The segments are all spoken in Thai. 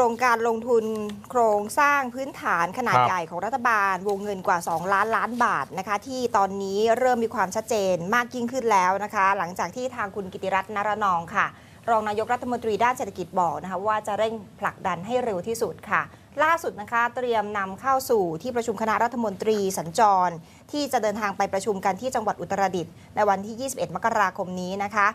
รงการลงทุนโครงสร้างพื้นฐานขนาดครับใหญ่ของรัฐบาล วงเงินกว่า 2 ล้านล้านบาทนะคะ ที่ตอนนี้เริ่มมีความชัดเจนมากยิ่งขึ้นแล้วนะคะ หลังจากที่ทางคุณกิติรัตน์นรนองค่ะ รองนายกรัฐมนตรีด้านเศรษฐกิจบอกนะคะว่าจะเร่งผลักดันให้เร็วที่สุดค่ะ ล่าสุดนะคะเตรียมนำเข้าสู่ที่ประชุมคณะรัฐมนตรีสัญจร ที่จะเดินทางไปประชุมกันที่จังหวัดอุตรดิตถ์ในวันที่ 21 มกราคมนี้นะคะ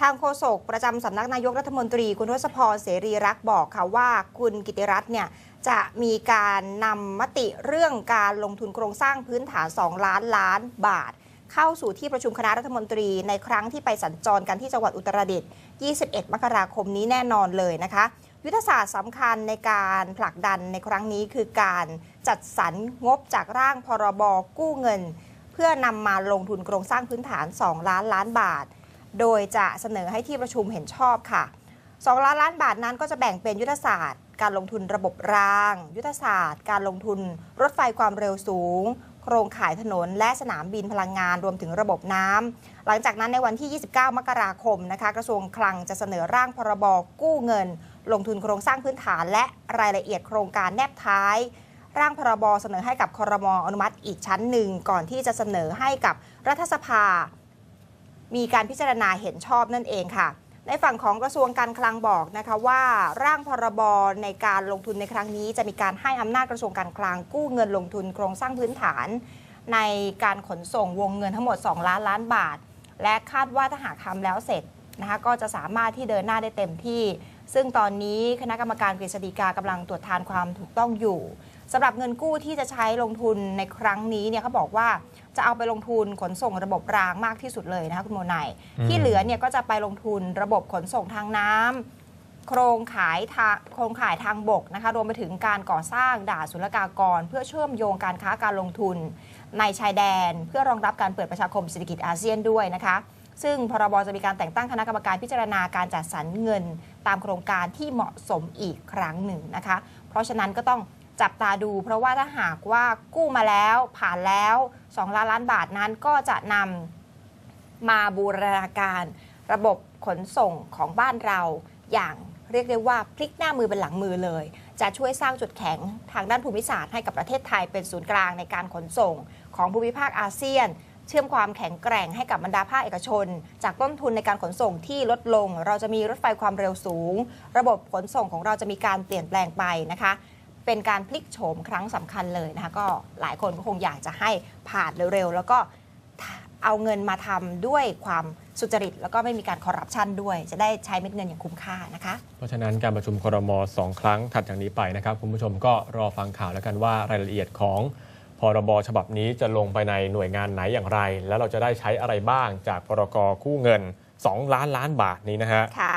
ทางโฆษกประจำสำนักนายกรัฐมนตรีคุณทศพรเสรีรักษ์บอกค่ะว่าคุณกิติรัตน์เนี่ยจะมีการนำมติเรื่องการลงทุนโครงสร้างพื้นฐาน 2 ล้านล้านบาท เข้าสู่ที่ประชุมคณะรัฐมนตรีในครั้งที่ไปสัญจรกันที่จังหวัดอุตรดิตถ์ 21 มกราคมนี้แน่นอนเลยนะคะ ยุทธศาสตร์สำคัญในการผลักดันในครั้งนี้คือการจัดสรรงบจากร่างพรบกู้เงิน เพื่อนำมาลงทุนโครงสร้างพื้นฐาน 2 ล้านล้านบาท โดยจะเสนอให้ที่ประชุมเห็นชอบค่ะ 2 ล้านล้านบาทนั้นก็จะแบ่งเป็นยุทธศาสตร์ การลงทุนระบบราง ยุทธศาสตร์ การลงทุนรถไฟความเร็วสูง โครงข่ายถนน และสนามบินพลังงานรวมถึงระบบน้ำหลังจากนั้นในวันที่ 29 มกราคมนะคะ กระทรวงคลังจะเสนอร่างพรบกู้เงิน ลงทุนโครงสร้างพื้นฐาน และรายละเอียดโครงการแนบท้ายร่างพรบเสนอให้กับคอรมออนุมัติอีกชั้นหนึ่ง ก่อนที่จะเสนอให้กับรัฐสภา มีการพิจารณาเห็นชอบนั่นเองค่ะ ในฝั่งของกระทรวงการคลังบอกนะคะว่าร่างพรบในการลงทุนในครั้งนี้ จะมีการให้อำนาจกระทรวงการคลังกู้เงินลงทุนโครงสร้างพื้นฐาน ในการขนส่งวงเงินทั้งหมด 2 ล้านล้านบาท และคาดว่าถ้าหากทำแล้วเสร็จนะคะก็จะสามารถที่เดินหน้าได้เต็มที่ ซึ่งตอนนี้คณะกรรมการกฤษฎีกากำลังตรวจทานความถูกต้องอยู่สำหรับเงินกู้ที่จะใช้ลงทุนในครั้งนี้เนี่ยเขาบอกว่า จะเอาไปลงทุนขนส่งระบบรางมากที่สุดเลยนะคะคุณโมไนายอืมที่เหลือเนี่ยก็จะไปลงทุนระบบขนส่งทางน้ำโครงขายทางโครงข่ายทางบกนะคะรวมไปถึงการก่อสร้างด่านศุลกากร เพื่อเชื่อมโยงการค้าการลงทุน ในชายแดน เพื่อรองรับการเปิดประชาคมเศรษฐกิจอาเซียนด้วยนะคะซึ่งพรบจะมีการแต่งตั้งคณะกรรมการพิจารณาการจัดสรรเงิน ตามโครงการที่เหมาะสมอีกครั้งหนึ่งนะคะ เพราะฉะนั้นก็ต้อง จับตาดู เพราะว่าถ้าหากว่ากู้มาแล้วผ่านแล้ว 2 ล้านล้านบาทนั้นก็จะนำมาบูรณาการระบบขนส่งของบ้านเราอย่างเรียกได้ว่าพลิกหน้ามือเป็นหลังมือเลย จะช่วยสร้างจุดแข็งทางด้านภูมิศาสตร์ให้กับประเทศไทยเป็นศูนย์กลางในการขนส่ง ของภูมิภาคอาเซียน เชื่อมความแข็งแกร่งให้กับบรรดาภาคเอกชน จากต้นทุนในการขนส่งที่ลดลง เราจะมีรถไฟความเร็วสูง ระบบขนส่งของเราจะมีการเปลี่ยนแปลงไปนะคะ เป็นการพลิกโฉมครั้งสำคัญเลยนะคะก็หลายคนก็คงอยากจะให้ผ่านเร็วๆ แล้วก็เอาเงินมาทำด้วยความสุจริต แล้วก็ไม่มีการคอร์รัปชันด้วย จะได้ใช้เม็ดเงินอย่างคุ้มค่านะคะ เพราะฉะนั้นการประชุมครมสองครั้งถัดจากนี้ไปนะครับ คุณผู้ชมก็รอฟังข่าวแล้วกันว่ารายละเอียดของพรบฉบับนี้จะลงไปในหน่วยงานไหนอย่างไร แล้วเราจะได้ใช้อะไรบ้างจากพรกกู้เงิน 2 ล้านล้านบาทนี้นะฮะ ค่ะ